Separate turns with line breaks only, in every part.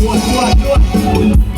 What, what, what?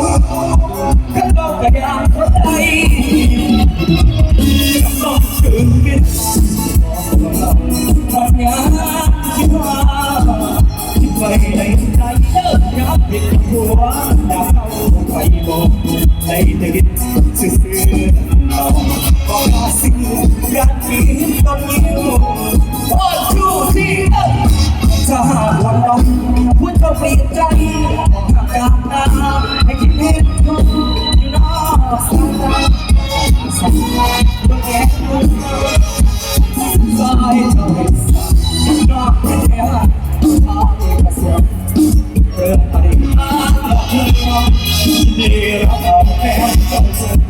ก็ต้องกระยำเข้าใจก็ต้องถึงกันวันยาที่ว่าที่ไปในใจเลิกยับผิดหัวดาวไปบอกในตะกิดซื่อๆเราก็มาสิ่งรักนี้ต้องยิ้มโอ้ชูที่เอ้ยถ้าหากวันนั้นคุณจะเปลี่ยนใจ Thank you.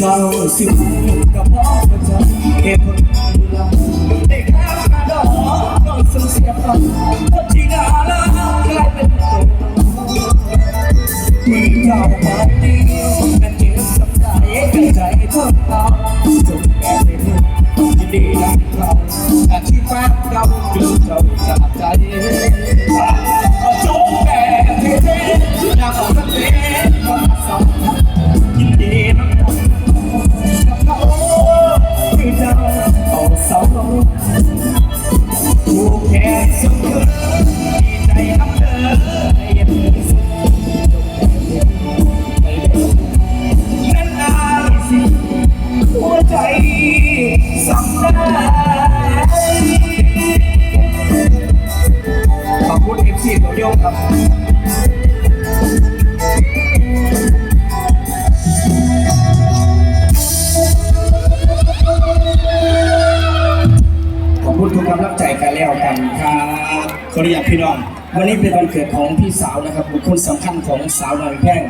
สิบกับพ่อประจำเหตุผลเราได้ข้ามมาดอกน้องสูญเสียฟังคนที่น่ารักกลายเป็นตัวมือเจ้ามาดีนั่นเก็บสับใจกันใจทดเราจบแก่ในมือยินดีนะเราอาชีพแฟนเราดูเจ้าจากใจ ยงครับขอบคุณทุกกำลังใจกันแล้วกันครับขออนุญาตพี่น้อง วันนี้เป็นวันเกิดของพี่สาวนะครับบุคคลสำคัญของสาวน้อยแพร่ง